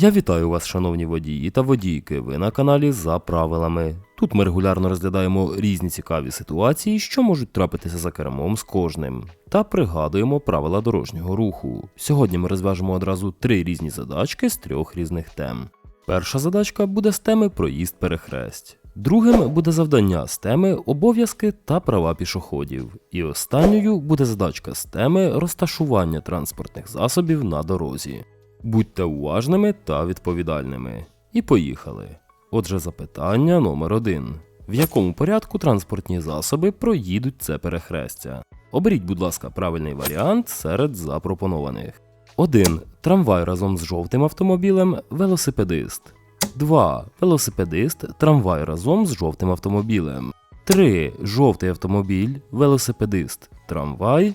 Я вітаю вас, шановні водії та водійки. Ви на каналі за правилами. Тут ми регулярно розглядаємо різні цікаві ситуації, що можуть трапитися за кермом з кожним, та пригадуємо правила дорожнього руху. Сьогодні ми розв'яжемо одразу три різні задачки з трьох різних тем. Перша задачка буде з теми проїзд перехресть. Другим буде завдання з теми обов'язки та права пішоходів. І останньою буде задачка з теми розташування транспортних засобів на дорозі. Будьте уважними та відповідальними. І поїхали. Отже, запитання номер один. В якому порядку транспортні засоби проїдуть це перехрестя? Оберіть, будь ласка, правильний варіант серед запропонованих. 1. Трамвай разом з жовтим автомобілем велосипедист. 2. Велосипедист, трамвай разом з жовтим автомобілем. 3. Жовтий автомобіль, велосипедист, трамвай.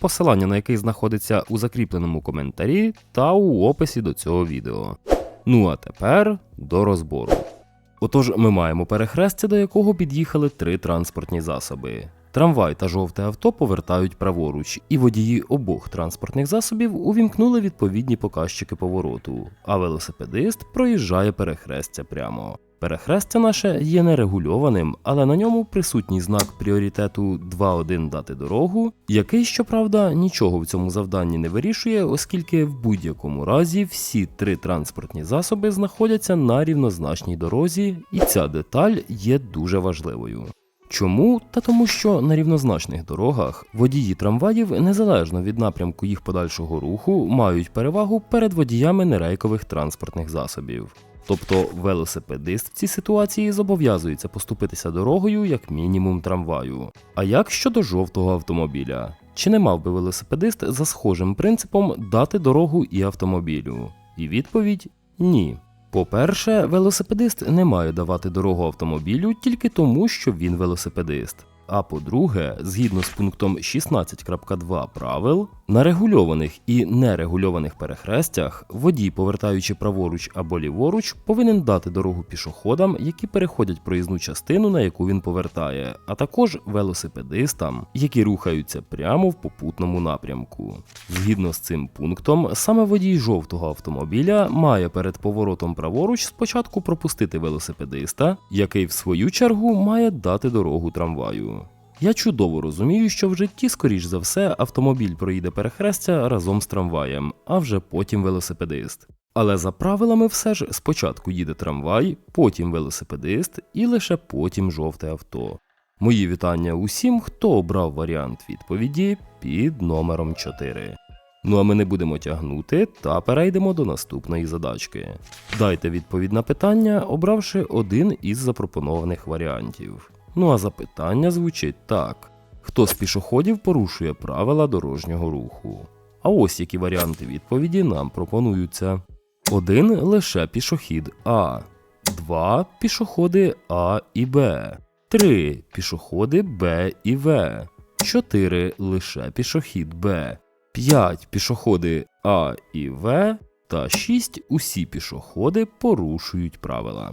посилання на який знаходиться у закріпленому коментарі та у описі до цього відео. Ну а тепер до розбору. Отож, ми маємо перехрестя, до якого під'їхали три транспортні засоби. Трамвай та жовте авто повертають праворуч, і водії обох транспортних засобів увімкнули відповідні показчики повороту, а велосипедист проїжджає перехрестя прямо. Перехрестя наше є нерегульованим, але на ньому присутній знак пріоритету 2.1 дати дорогу, який, щоправда, нічого в цьому завданні не вирішує, оскільки в будь-якому разі всі три транспортні засоби знаходяться на рівнозначній дорозі, і ця деталь є дуже важливою. Чому? Та тому, що на рівнозначних дорогах водії трамваїв, незалежно від напрямку їх подальшого руху, мають перевагу перед водіями нерейкових транспортних засобів. Тобто велосипедист в цій ситуації зобов'язується поступитися дорогою як мінімум трамваю. А як щодо жовтого автомобіля? Чи не мав би велосипедист за схожим принципом дати дорогу і автомобілю? І відповідь ні. По-перше, велосипедист не має давати дорогу автомобілю тільки тому, що він велосипедист. А по-друге, згідно з пунктом 16.2 правил, на регульованих і нерегульованих перехрестях водій, повертаючи праворуч або ліворуч, повинен дати дорогу пішоходам, які переходять проїзну частину, на яку він повертає, а також велосипедистам, які рухаються прямо в попутному напрямку. Згідно з цим пунктом, саме водій жовтого автомобіля має перед поворотом праворуч спочатку пропустити велосипедиста, який в свою чергу має дати дорогу трамваю. Я чудово розумію, що в житті, скоріш за все, автомобіль проїде перехрестя разом з трамваєм, а вже потім велосипедист. Але за правилами все ж спочатку їде трамвай, потім велосипедист і лише потім жовте авто. Мої вітання усім, хто обрав варіант відповіді під номером 4. Ну а ми не будемо тягнути та перейдемо до наступної задачки. Дайте відповідь на питання, обравши один із запропонованих варіантів. Ну а запитання звучить так: хто з пішоходів порушує правила дорожнього руху? А ось які варіанти відповіді нам пропонуються: 1 лише пішохід А, 2 пішоходи А і Б, 3 пішоходи Б і В, 4 лише пішохід Б, 5 пішоходи А і В. Та 6 усі пішоходи порушують правила.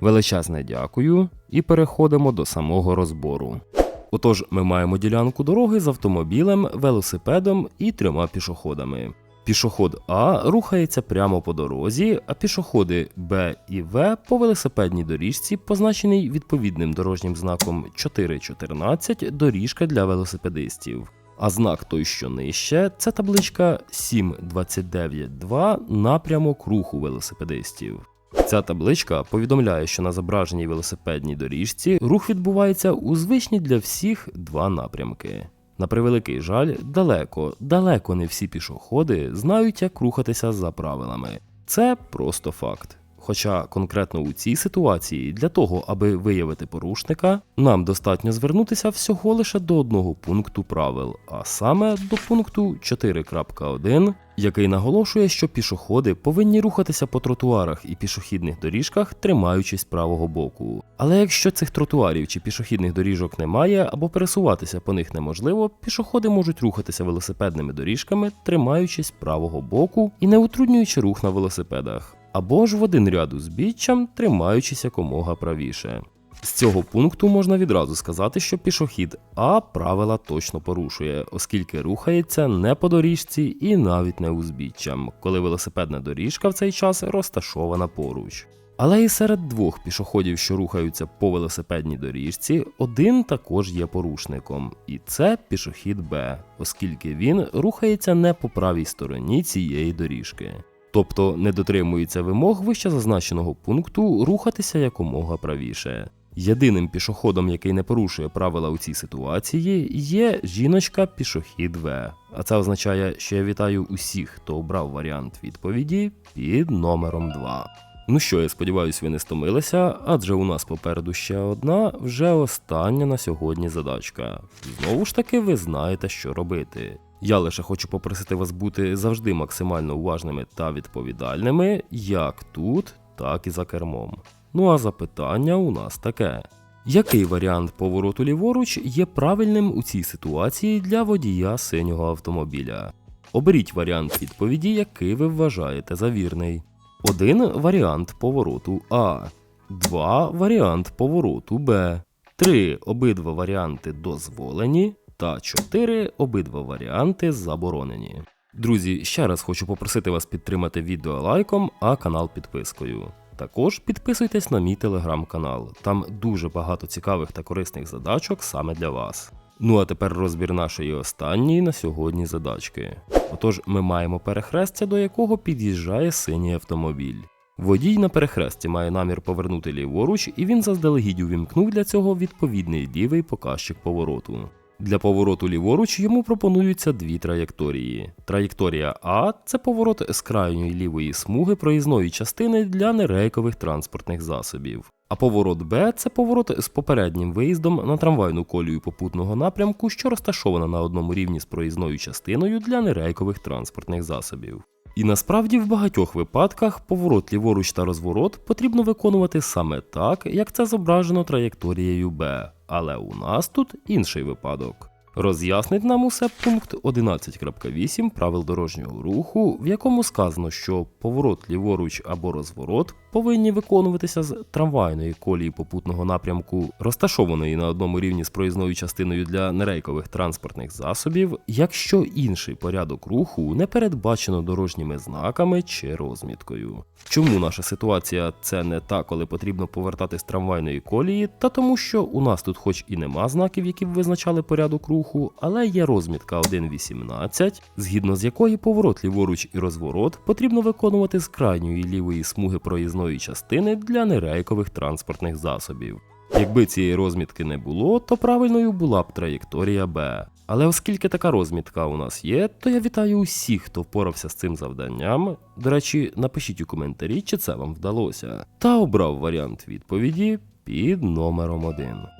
Величезне дякую і переходимо до самого розбору. Отож, ми маємо ділянку дороги з автомобілем, велосипедом і трьома пішоходами. Пішоход А рухається прямо по дорозі, а пішоходи Б і В по велосипедній доріжці, позначеній відповідним дорожнім знаком 4.14 доріжка для велосипедистів. А знак той, що нижче, це табличка 7.29.2 напрямок руху велосипедистів. Ця табличка повідомляє, що на зображеній велосипедній доріжці рух відбувається у звичні для всіх два напрямки. На превеликий жаль, далеко, далеко не всі пішоходи знають, як рухатися за правилами. Це просто факт. Хоча конкретно у цій ситуації для того, аби виявити порушника, нам достатньо звернутися всього лише до одного пункту правил, а саме до пункту 4.1, який наголошує, що пішоходи повинні рухатися по тротуарах і пішохідних доріжках, тримаючись правого боку. Але якщо цих тротуарів чи пішохідних доріжок немає або пересуватися по них неможливо, пішоходи можуть рухатися велосипедними доріжками, тримаючись правого боку і не утруднюючи рух на велосипедах або ж в один ряд узбіччям, тримаючись якомога правіше. З цього пункту можна відразу сказати, що пішохід А правила точно порушує, оскільки рухається не по доріжці і навіть не узбіччям, коли велосипедна доріжка в цей час розташована поруч. Але і серед двох пішоходів, що рухаються по велосипедній доріжці, один також є порушником, і це пішохід Б, оскільки він рухається не по правій стороні цієї доріжки тобто не дотримується вимог вище зазначеного пункту рухатися якомога правіше. Єдиним пішоходом, який не порушує правила у цій ситуації, є жіночка пішохід В. А це означає, що я вітаю усіх, хто обрав варіант відповіді під номером 2. Ну що, я сподіваюся, ви не стомилися, адже у нас попереду ще одна, вже остання на сьогодні задачка. Знову ж таки, ви знаєте, що робити. Я лише хочу попросити вас бути завжди максимально уважними та відповідальними, як тут, так і за кермом. Ну а запитання у нас таке: який варіант повороту ліворуч є правильним у цій ситуації для водія синього автомобіля? Оберіть варіант відповіді, який ви вважаєте за вірний. Один варіант повороту А, два варіант повороту Б, три обидва варіанти дозволені, та 4 обидва варіанти заборонені. Друзі, ще раз хочу попросити вас підтримати відео лайком, а канал підпискою. Також підписуйтесь на мій телеграм-канал, там дуже багато цікавих та корисних задачок саме для вас. Ну а тепер розбір нашої останньої на сьогодні задачки. Отож, ми маємо перехрестя, до якого під'їжджає синій автомобіль. Водій на перехресті має намір повернути ліворуч, і він заздалегідь увімкнув для цього відповідний лівий показчик повороту. Для повороту ліворуч йому пропонуються дві траєкторії. Траєкторія А це поворот з крайньої лівої смуги проїзної частини для нерейкових транспортних засобів. А поворот Б це поворот з попереднім виїздом на трамвайну колію попутного напрямку, що розташована на одному рівні з проїзною частиною для нерейкових транспортних засобів. І насправді в багатьох випадках поворот ліворуч та розворот потрібно виконувати саме так, як це зображено траєкторією Б. Але у нас тут інший випадок. Роз'яснить нам усе пункт 11.8 правил дорожнього руху, в якому сказано, що поворот ліворуч або розворот повинні виконуватися з трамвайної колії попутного напрямку, розташованої на одному рівні з проїзною частиною для нерейкових транспортних засобів, якщо інший порядок руху не передбачено дорожніми знаками чи розміткою. Чому наша ситуація це не та, коли потрібно повертати з трамвайної колії, та тому, що у нас тут, хоч і нема знаків, які б визначали порядок руху, але є розмітка 1.18, згідно з якої поворот ліворуч і розворот потрібно виконувати з крайньої лівої смуги проїзної частини для нерейкових транспортних засобів. Якби цієї розмітки не було, то правильною була б траєкторія Б. Але оскільки така розмітка у нас є, то я вітаю усіх, хто впорався з цим завданням. До речі, напишіть у коментарі, чи це вам вдалося, та обрав варіант відповіді під номером 1.